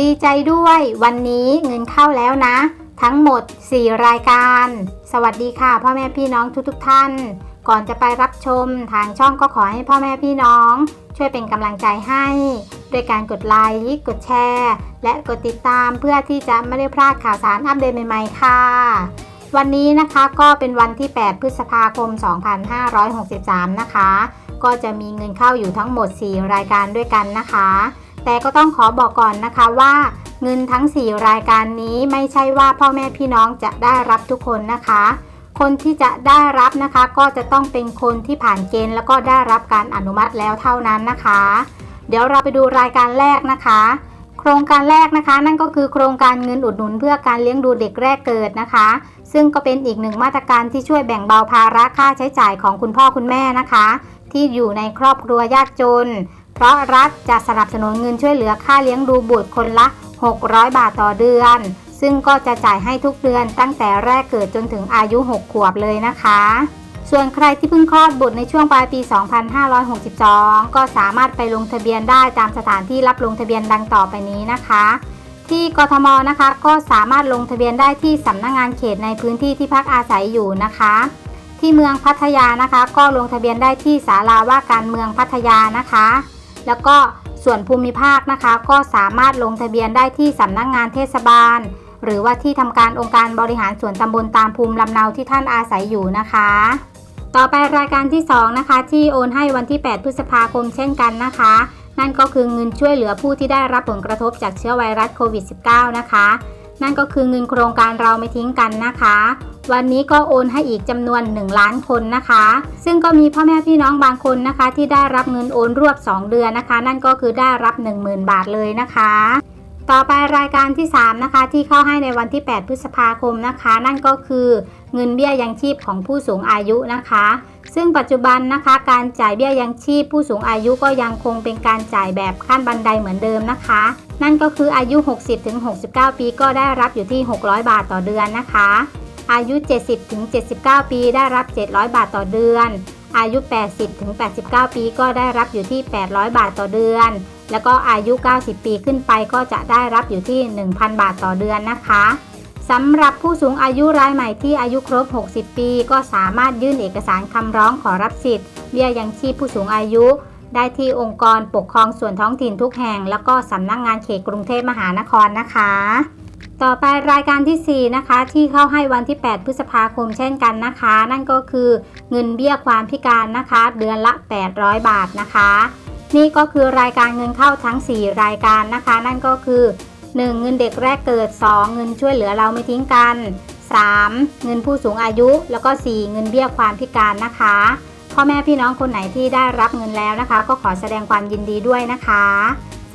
ดีใจด้วยวันนี้เงินเข้าแล้วนะ ทั้งหมด 4 รายการ สวัสดีค่ะ พ่อแม่พี่น้องทุกๆทท่าน ก่อนจะไปรับชมทางช่องก็ขอให้พ่อแม่พี่น้อง ช่วยเป็นกำลังใจให้ด้วยการกดไลค์กดแชร์ และกดติดตามเพื่อที่จะไม่ได้พลาดข่าวสารอัปเดตใหม่ๆ ค่ะ วันนี้นะคะก็เป็นวันที่ 8 พฤษภาคม 2563 นะคะ ก็จะมีเงินเข้าอยู่ทั้งหมด 4 รายการด้วยกันนะคะ แต่ก็ต้องขอบอกก่อนนะคะว่าเงินทั้ง 4 รายการนี้ไม่ใช่ว่าพ่อแม่พี่น้องจะได้รับทุกคนนะคะ คนที่จะได้รับนะคะ ก็จะต้องเป็นคนที่ผ่านเกณฑ์แล้วก็ได้รับการอนุมัติแล้วเท่านั้นนะคะ เดี๋ยวเราไปดูรายการแรกนะคะ โครงการแรกนะคะ นั่นก็คือโครงการเงินอุดหนุนเพื่อการเลี้ยงดูเด็กแรกเกิดนะคะ ซึ่งก็เป็นอีกหนึ่งมาตรการที่ช่วยแบ่งเบาภาระค่าใช้จ่ายของคุณพ่อคุณแม่นะคะ ที่อยู่ในครอบครัวยากจน เพราะรัฐจะสนับสนุนเงินช่วยเหลือค่าเลี้ยงดูบุตรคนละ 600 บาทต่อเดือน ซึ่งก็จะจ่ายให้ทุกเดือนตั้งแต่แรกเกิดจนถึงอายุ 6 ขวบเลยนะคะ ส่วนใครที่เพิ่งคลอดบุตรในช่วงปลายปี 2562 ก็สามารถไปลงทะเบียนได้ตามสถานที่รับลงทะเบียนดังต่อไปนี้นะคะ ที่กทมนะคะก็สามารถลงทะเบียนได้ที่สำนักงงานเขตในพื้นที่ที่พักอาศัยอยู่นะคะที่เมืองพัทยานะคะ ก็ลงทะเบียนได้ที่ศาลาว่าการเมืองพัทยานะคะ แล้วก็ส่วนภูมิภาคนะคะ ก็สามารถลงทะเบียนได้ที่สำนักงงานเทศบาล หรือว่าที่ทำการองค์การบริหารส่วนตำบลตามภูมิลำเนาที่ท่านอาศัยอยู่นะคะ ต่อไปรายการที่ 2 นะคะ ที่โอนให้วันที่ 8 พฤษภาคมเช่นกันนะคะ นั่นก็คือเงินช่วยเหลือผู้ที่ได้รับผลกระทบจากเชื้อไวรัสโควิด -19 นะคะ นั่นก็คือเงินโครงการเราไม่ทิ้งกันนะคะ วันนี้ก็โอนให้อีกจำนวน 1 ล้านคนนะคะ ซึ่งก็มีพ่อแม่พี่น้องบางคนนะคะ ที่ได้รับเงินโอนรวบ 2 เดือนนะคะ นั่นก็คือได้รับ 10,000 บาทเลยนะคะ ต่อไปรายการที่ 3 นะคะ ที่เข้าให้ในวันที่ 8 พฤษภาคมนะคะ นั่นก็คือเงินเบี้ยยังชีพของผู้สูงอายุนะคะซึ่งปัจจุบันนะคะการจ่ายเบี้ยยังชีพผู้สูงอายุก็ยังคงเป็นการจ่ายแบบขั้นบันไดเหมือนเดิมนะคะ นั่นก็คืออายุ 60-69 ปีก็ได้รับอยู่ที่ 600 บาทต่อเดือนนะคะ อายุ 70-79 ปีได้รับ 700 บาทต่อเดือน อายุ 80-89 ปีก็ได้รับอยู่ที่ 800 บาทต่อเดือน แล้วก็อายุ 90 ปีขึ้นไปก็จะได้รับอยู่ที่ 1,000 บาทต่อเดือนนะคะสำหรับผู้สูงอายุรายใหม่ที่อายุครบ 60 ปี ก็สามารถยื่นเอกสารคำร้องขอรับสิทธิ์เบี้ยยังชีพผู้สูงอายุ ได้ที่องค์กรปกครองส่วนท้องถิ่นทุกแห่ง แล้วก็สำนักงงานเขตกรุงเทพมหานครนะคะ ต่อไปรายการทีสี่ 4 นะคะ ที่เข้าให้วันที่ 8 พฤษภาคมเช่นกันนะคะ นั่นก็คือเงินเบี้ยความพิการนะคะ เดือนละ 800 บาทนะคะ นี่ก็คือรายการเงินเข้าทั้ง 4 รายการนะคะ นั่นก็คือ 1. เงินเด็กแรกเกิด 2. เงินช่วยเหลือเราไม่ทิ้งกัน 3. เงินผู้สูงอายุ แล้วก็ 4. เงินเบี้ยความพิการนะคะพ่อแม่พี่น้องคนไหนที่ได้รับเงินแล้วนะคะ ก็ขอแสดงความยินดีด้วยนะคะ